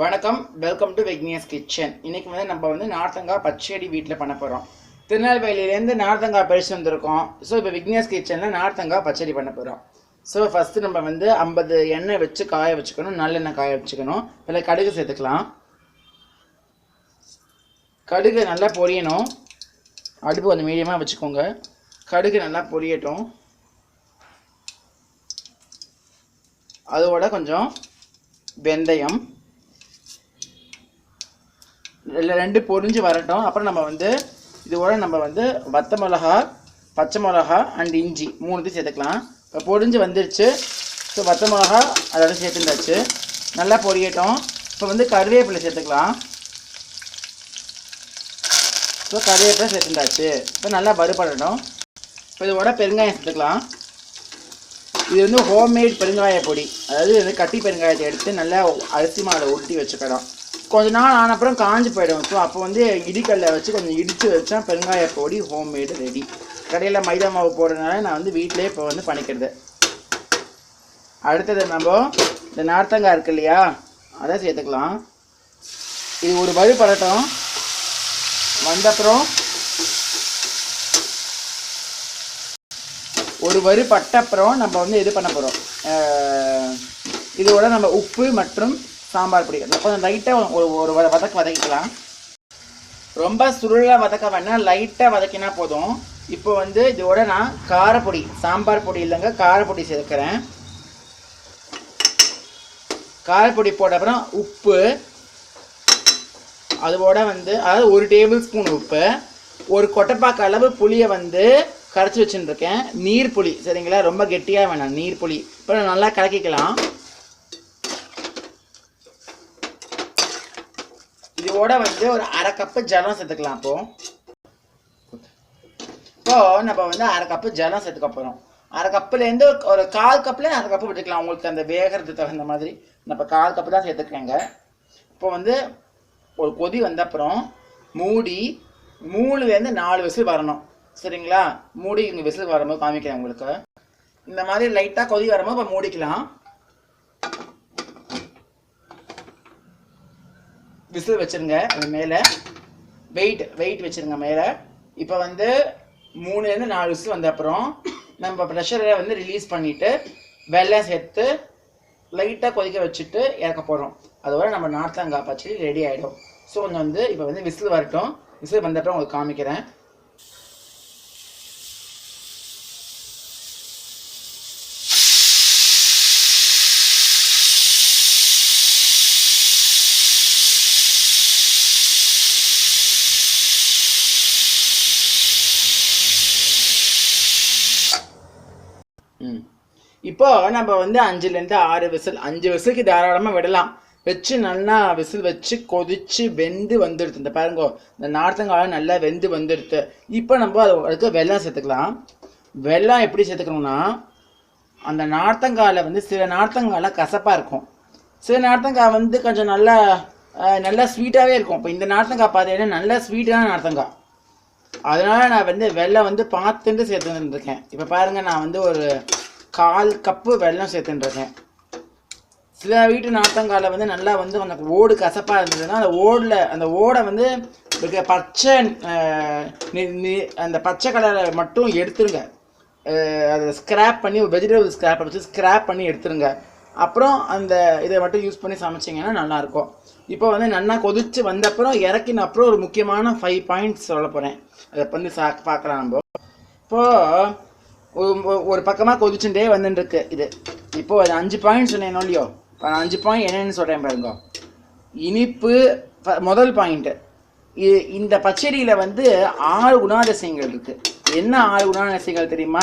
வணக்கம். Welcome to Vignesh kitchen இன்றைக்கி வந்து நம்ம வந்து நார்த்தங்காய் பச்சடி வீட்டில் பண்ண போகிறோம் திருநெல்வேலியிலேருந்து நார்த்தங்காய் பறிச்சு வந்திருக்கோம். ஸோ இப்போ விக்னேஷ் கிச்சனில் நார்த்தங்காய் பச்சடி பண்ண போகிறோம் ஸோ ஃபஸ்ட்டு நம்ம வந்து ஐம்பது எண்ணெய் வச்சு காய வச்சுக்கணும். நல்லெண்ணெய் காய வச்சுக்கணும். இதில் கடுகு சேர்த்துக்கலாம். கடுகு நல்லா பொரியணும். அடுப்பு கொஞ்சம் மீடியமாக வச்சுக்கோங்க. கடுகு நல்லா பொரியட்டும். அதோட கொஞ்சம் வெந்தயம். ரெண்டு பொரிஞ்சு வரட்டும். அப்புறம் நம்ம வந்து இதோட நம்ம வந்து வத்த மிளகா பச்சை மிளகா அண்ட் இஞ்சி மூணுத்தையும் சேர்த்துக்கலாம். இப்போ பொரிஞ்சு வந்துருச்சு. ஸோ வத்த மிளகா அதோட சேர்த்துருந்தாச்சு நல்லா பொரியட்டும். இப்போ வந்து கருவேப்பிலை சேர்த்துக்கலாம். ஸோ கருவேப்பிலை சேர்த்துருந்தாச்சு இப்போ நல்லா வறுபடட்டும். இப்போ இதோட பெருங்காயம் சேர்த்துக்கலாம். இது வந்து ஹோம்மேட் பெருங்காய பொடி. அதாவது வந்து கட்டி பெருங்காயத்தை எடுத்து நல்லா அரிசி மாவில் ஒட்டி வச்சுக்கணும். கொஞ்ச நாள் ஆன அப்புறம் காஞ்சு போயிடும். ஸோ அப்போ வந்து இடிக்கல்ல வச்சு கொஞ்சம் இடித்து வச்சேன் பெருங்காய பொடி ஹோம்மேடு ரெடி கடையில் மைதா மாவு போடுறதுனால நான் வந்து வீட்டிலே இப்போ வந்து பண்ணிக்கிறது. அடுத்தது நம்ம இந்த நார்த்தங்காய் இருக்கு இல்லையா? அதை சேர்த்துக்கலாம். இது ஒரு வழி படட்டும் வந்தப்புறம் ஒரு வரி பட்ட அப்புறம் நம்ம வந்து இது பண்ண போகிறோம் இதோட நம்ம உப்பு மற்றும் சாம்பார் பொடி. கொஞ்சம் லைட்டாக ஒரு ஒரு வதக்க வதக்கிக்கலாம். ரொம்ப சுருளாக வதக்க வேணாம். லைட்டாக வதக்கினா போதும். இப்போ வந்து இதோட நான் காரப்பொடி சாம்பார் பொடி இல்லைங்க காரப்பொடி சேர்க்குறேன். காரப்பொடி போட்ட அப்புறம் உப்பு. அதோட வந்து அதாவது ஒரு டேபிள் ஸ்பூன் உப்பு. ஒரு கொட்டைப்பாக்கு அளவு புளியை வந்து கரைச்சி வச்சுருக்கேன் நீர் புளி சரிங்களா? ரொம்ப கெட்டியாக வேணாம் நீர் புளி இப்போ நல்லா கலக்கிக்கலாம். இதோட வந்து ஒரு அரை கப்பு ஜலம் சேர்த்துக்கலாம் அப்போ. இப்போ நம்ம வந்து அரை கப்பு ஜலம் சேர்த்துக்க போகிறோம் அரை கப்புலேருந்து ஒரு கால் கப்புலேருந்து அரை கப்பு விட்டுக்கலாம். உங்களுக்கு அந்த வேகிறது தகுந்த மாதிரி. நம்ம கால் கப்பு தான் சேர்த்துக்கிறேங்க இப்போ வந்து ஒரு கொதி வந்த அப்புறம் மூடி மூணுலேருந்து நாலு விசில் வரணும். சரிங்களா? மூடி இங்கே விசில் வரும்போது காமிக்கிறேன் உங்களுக்கு. இந்த மாதிரி லைட்டாக கொதி வரும்போது இப்போ மூடிக்கலாம். விசில் வச்சுருங்க அது மேலே. வெயிட் வெயிட் வச்சிருங்க மேலே. இப்போ வந்து மூணுலேருந்து நாலு விசில் வந்த அப்புறம் நம்ம ப்ரெஷரை வந்து ரிலீஸ் பண்ணிவிட்டு வெள்ளம் சேர்த்து லைட்டாக கொதிக்க வச்சுட்டு இறக்க போகிறோம் அதோட நம்ம நார்த்தங்காய் பச்சடி ரெடி ஆகிடும் ஸோ கொஞ்சம் வந்து இப்போ வந்து விசில் வரட்டும். விசில் வந்தப்போ உங்களுக்கு காமிக்கிறேன். இப்போ நம்ம வந்து அஞ்சுலேருந்து ஆறு விசில் அஞ்சு விசிலுக்கு தாராளமாக விடலாம். வச்சு நல்லா விசில் வச்சு கொதிச்சு வெந்து வந்துடுது. இந்த பாருங்க இந்த நார்த்தங்காய் நல்லா வெந்து வந்துடுது. இப்போ நம்ம அதுக்கு வெல்லம் சேர்த்துக்கலாம். வெள்ளம் எப்படி சேர்த்துக்கணும்னா அந்த நார்த்தங்காயில் வந்து சில நார்த்தங்காயில் கசப்பாக இருக்கும். சில நார்த்தங்காய் வந்து கொஞ்சம் நல்லா நல்லா ஸ்வீட்டாகவே இருக்கும். இப்போ இந்த நார்த்தங்காய் பார்த்தீங்கன்னா நல்லா ஸ்வீட்டான நார்த்தங்காய். அதனால் நான் வந்து வெள்ளம் வந்து பார்த்துட்டு சேர்த்துருந்துருக்கேன் இப்போ பாருங்க நான் வந்து ஒரு கால் கப்பு வெள்ளம் சேர்த்துட்டுருக்கேன். சில வீட்டு நாட்டங்காலில் வந்து நல்லா வந்து அந்த ஓடு கசப்பாக இருந்ததுன்னா அந்த ஓடில் அந்த ஓடை வந்து இருக்க பச்சை அந்த பச்சை கலரை மட்டும் எடுத்துருங்க. அதை ஸ்க்ராப் பண்ணி வெஜிடபிள் ஸ்க்ராப் வச்சு ஸ்க்ராப் பண்ணி எடுத்துருங்க. அப்புறம் அந்த இதை மட்டும் யூஸ் பண்ணி சமைச்சிங்கன்னா நல்லாயிருக்கும். இப்போ வந்து நல்லா கொதிச்சு வந்த அப்புறம் இறக்கின அப்புறம் ஒரு முக்கியமான ஃபைவ் பாயிண்ட்ஸ் சொல்ல போகிறேன் அதை வந்து சா பார்க்கலாம் நம்ம. இப்போது ஒரு- பக்கமாக கொதிச்சுட்டே வந்துட்டுருக்கு இது. இப்போ அது அஞ்சு பாயிண்ட் சொன்னேன் இல்லையோ? இப்போ அஞ்சு பாயிண்ட் என்னென்னு சொல்கிறேன் பாருங்க. இனிப்பு முதல் பாயிண்ட்டு இந்த பச்சடியில் வந்து ஆறு குணாதிசயங்கள் இருக்குது என்ன ஆறு குணாதிசயங்கள் தெரியுமா?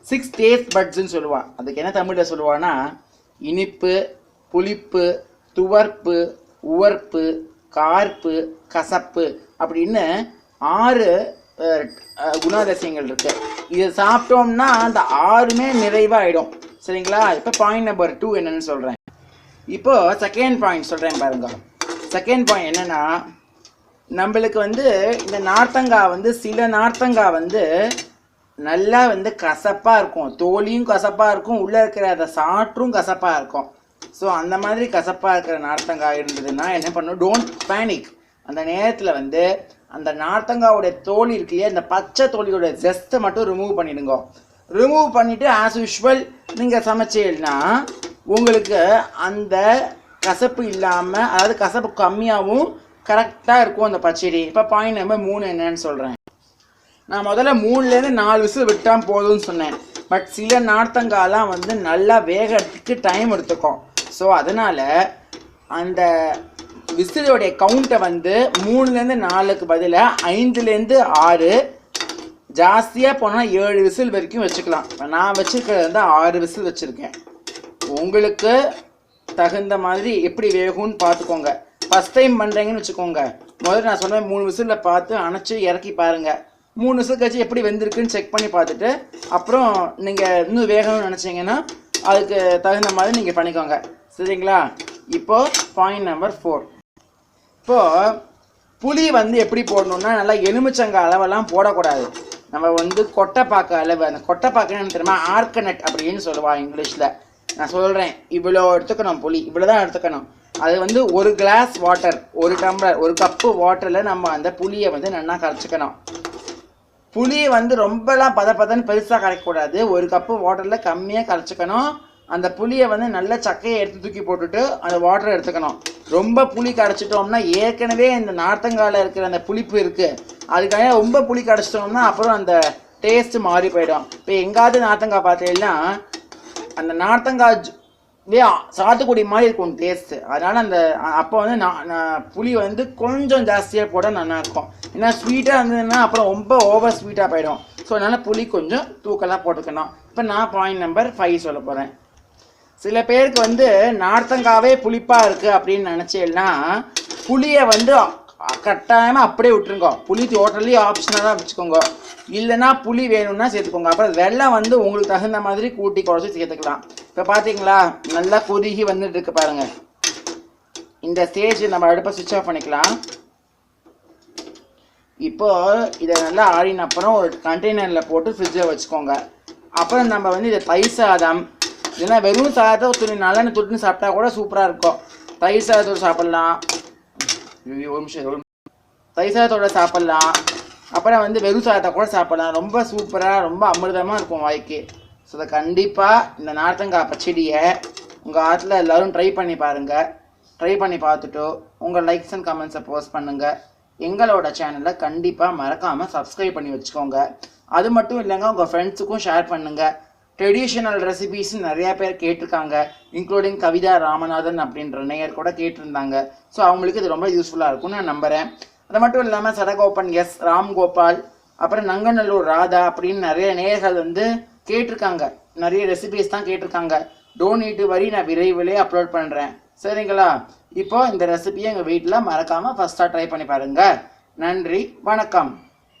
சிக்ஸ் டேஸ்ட் பட்ஸ்ன்னு சொல்லுவான் அதுக்கு என்ன தமிழில் சொல்லுவான்னா இனிப்பு புளிப்பு துவர்ப்பு உவர்ப்பு கார்ப்பு கசப்பு அப்படின்னு ஆறு குணாதிசயங்கள் இருக்கு. இதை சாப்பிட்டோம்னா அந்த ஆறுமே நிறைவாயிடும். சரிங்களா? இப்போ பாயிண்ட் நம்பர் டூ என்னன்னு சொல்கிறேன் இப்போ செகண்ட் பாயிண்ட் சொல்கிறேன் பாருங்க. செகண்ட் பாயிண்ட் என்னன்னா நம்மளுக்கு வந்து இந்த நார்த்தங்காய் வந்து சில நார்த்தங்காய் வந்து நல்லா வந்து கசப்பாக இருக்கும். தோலியும் கசப்பாக இருக்கும். உள்ளே இருக்கிற அந்த சாற்றும் கசப்பாக இருக்கும். ஸோ அந்த மாதிரி கசப்பாக இருக்கிற நார்த்தங்காய் இருந்ததுன்னா என்ன பண்ணணும் டோன்ட் பேனிக் அந்த நேரத்தில் வந்து அந்த நார்த்தங்காவுடைய தோல் இருக்கு இல்லையா இந்த பச்சை தோலியோட ஜெஸ்ட்டை மட்டும் ரிமூவ் பண்ணிடுங்க. ரிமூவ் பண்ணிவிட்டு ஆஸ் யூஷுவல் நீங்கள் சமைச்சீங்கன்னா உங்களுக்கு அந்த கசப்பு இல்லாமல் அதாவது கசப்பு கம்மியாகவும் கரெக்டாக இருக்கும் அந்த பச்சடி. இப்போ பாயிண்ட் நம்பர் மூணு என்னன்னு சொல்கிறேன் நான் முதல்ல மூணுலேருந்து நாலு விசில் விட்டால் போதும்னு சொன்னேன். பட் சில நார்த்தங்காலாம் வந்து நல்லா வேகத்துக்கு டைம் எடுத்துக்கும். ஸோ அதனால் அந்த விசிலுடைய கவுண்ட்டை வந்து மூணுலேருந்து நாலுக்கு பதிலாக ஐந்துலேருந்து ஆறு. ஜாஸ்தியாக போனால் ஏழு விசில் வரைக்கும் வச்சுக்கலாம். நான் வச்சுருக்கிறது வந்து ஆறு விசில் வச்சுருக்கேன். உங்களுக்கு தகுந்த மாதிரி எப்படி வேகும்னு பார்த்துக்கோங்க. ஃபஸ்ட் டைம் பண்ணுறீங்கன்னு வச்சுக்கோங்க. முதல்ல நான் சொன்ன மூணு விசிலில் பார்த்து அணைச்சி இறக்கி பாருங்கள் மூணு விசில் கழிச்சு எப்படி வெந்திருக்குன்னு செக் பண்ணி பார்த்துட்டு அப்புறம் நீங்கள் இன்னும் வேகணும்னு நினச்சிங்கன்னா அதுக்கு தகுந்த மாதிரி நீங்கள் பண்ணிக்கோங்க. சரிங்களா? இப்போது பாயிண்ட் நம்பர் ஃபோர் இப்போது புளி வந்து எப்படி போடணும்னா நல்லா எலுமிச்சங்க அளவெல்லாம் போடக்கூடாது. நம்ம வந்து கொட்டைப்பாக்க அளவு அந்த கொட்டைப்பாக்குன்னு தெரியுமா? ஆர்கனட் அப்படின்னு சொல்லுவா இங்கிலீஷில். நான் சொல்கிறேன் இவ்வளோ எடுத்துக்கணும் புளி இவ்வளோ தான் எடுத்துக்கணும். அது வந்து ஒரு கிளாஸ் வாட்டர் ஒரு டம்ளர் ஒரு கப்பு வாட்டரில் நம்ம அந்த புளியை வந்து நல்லா கரைச்சிக்கணும். புளியை வந்து ரொம்பலாம் பத பதன்னு பெருசாக கரைக்கக்கூடாது. ஒரு கப்பு வாட்டரில் கம்மியாக கரைச்சிக்கணும். அந்த புளியை வந்து நல்ல சக்கையை எடுத்து தூக்கி போட்டுட்டு அந்த வாட்டரை எடுத்துக்கணும். ரொம்ப புளி கரைச்சிட்டோம்னா ஏற்கனவே இந்த நார்த்தங்காயில் இருக்கிற அந்த புளிப்பு இருக்குது அதுக்காக ரொம்ப புளி கரைச்சிட்டோம்னா அப்புறம் அந்த டேஸ்ட் மாறி போயிடும். இப்போ எங்காவது நார்த்தங்காய் பார்த்தீங்கன்னா அந்த நார்த்தங்காய் சாத்துக்குடி மாதிரி இருக்கும் டேஸ்ட்டு அதனால் அந்த அப்போ வந்து நான் நான் புளி வந்து கொஞ்சம் ஜாஸ்தியாக போட நல்லா இருக்கும். ஏன்னா ஸ்வீட்டாக இருந்ததுன்னா அப்புறம் ரொம்ப ஓவர் ஸ்வீட்டாக போயிடும். ஸோ அதனால் புளி கொஞ்சம் தூக்கலாக போட்டுக்கணும். இப்போ நான் பாயிண்ட் நம்பர் ஃபைவ் சொல்ல போகிறேன் சில பேருக்கு வந்து நார்த்தங்காவே புளிப்பாக இருக்குது அப்படின்னு நினச்சேன்னா புளியை வந்து கட்டாயமாக அப்படியே விட்டுருங்க. புளி டோட்டலி ஆப்ஷனலாக வச்சுக்கோங்க. இல்லைன்னா புளி வேணும்னா சேர்த்துக்கோங்க. அப்புறம் வெள்ளம் வந்து உங்களுக்கு தகுந்த மாதிரி கூட்டி குறைச்சி சேர்த்துக்கலாம். இப்போ பார்த்தீங்களா நல்லா கொதிகி வந்துட்டு இருக்கு பாருங்கள் இந்த ஸ்டேஜ் நம்ம அடுப்பை சுவிட்ச் ஆஃப் பண்ணிக்கலாம். இப்போ இதை நல்லா ஆடின அப்புறம் ஒரு கண்டெய்னரில் போட்டு ஃப்ரிட்ஜில் வச்சுக்கோங்க. அப்புறம் நம்ம வந்து இதை தயிர் சாதம் இல்லைன்னா வெறும் சாதத்தை துணி நல்லெண்ணெய் துட்டுன்னு சாப்பிட்டா கூட சூப்பராக இருக்கும். தயிர் சாதத்தோடு சாப்பிட்லாம். ஐயோ, ஒரு நிமிஷம் ஒரு நிமிஷம். தயிர் சாதத்தோட சாப்பிட்லாம். அப்புறம் வந்து வெறும் சாதத்தை கூட சாப்பிட்லாம். ரொம்ப சூப்பராக ரொம்ப அமிர்தமாக இருக்கும் வாய்க்கு. ஸோ அதை கண்டிப்பாக இந்த நார்த்தங்காய் பச்சடியை உங்கள் ஆற்றுல எல்லோரும் ட்ரை பண்ணி பாருங்கள் ட்ரை பண்ணி பார்த்துட்டு உங்கள் லைக்ஸ் அண்ட் கமெண்ட்ஸை போஸ்ட் பண்ணுங்கள் எங்களோட சேனலை கண்டிப்பாக மறக்காமல் சப்ஸ்கிரைப் பண்ணி வச்சுக்கோங்க. அது மட்டும் இல்லைங்க உங்கள் ஃப்ரெண்ட்ஸுக்கும் ஷேர் பண்ணுங்கள் ட்ரெடிஷ்னல் ரெசிபிஸ் நிறையா பேர் கேட்டிருக்காங்க இன்க்ளூடிங் கவிதா ராமநாதன் அப்படின்ற நேயர் கூட கேட்டிருந்தாங்க. ஸோ அவங்களுக்கு இது ரொம்ப யூஸ்ஃபுல்லாக இருக்கும்னு நான் நம்புகிறேன் அது மட்டும் இல்லாமல் சடகோபன் எஸ் ராம்கோபால் அப்புறம் நங்கநல்லூர் ராதா அப்படின்னு நிறைய நேயர்கள் வந்து கேட்டிருக்காங்க. நிறைய ரெசிபிஸ் தான் கேட்டிருக்காங்க. டோனிட்டு வரி நான் விரைவிலே அப்லோட் பண்ணுறேன் சரிங்களா? இப்போ இந்த ரெசிபியை எங்கள் வீட்டில் மறக்காமல் ஃபஸ்ட்டாக ட்ரை பண்ணி பாருங்கள் நன்றி வணக்கம்.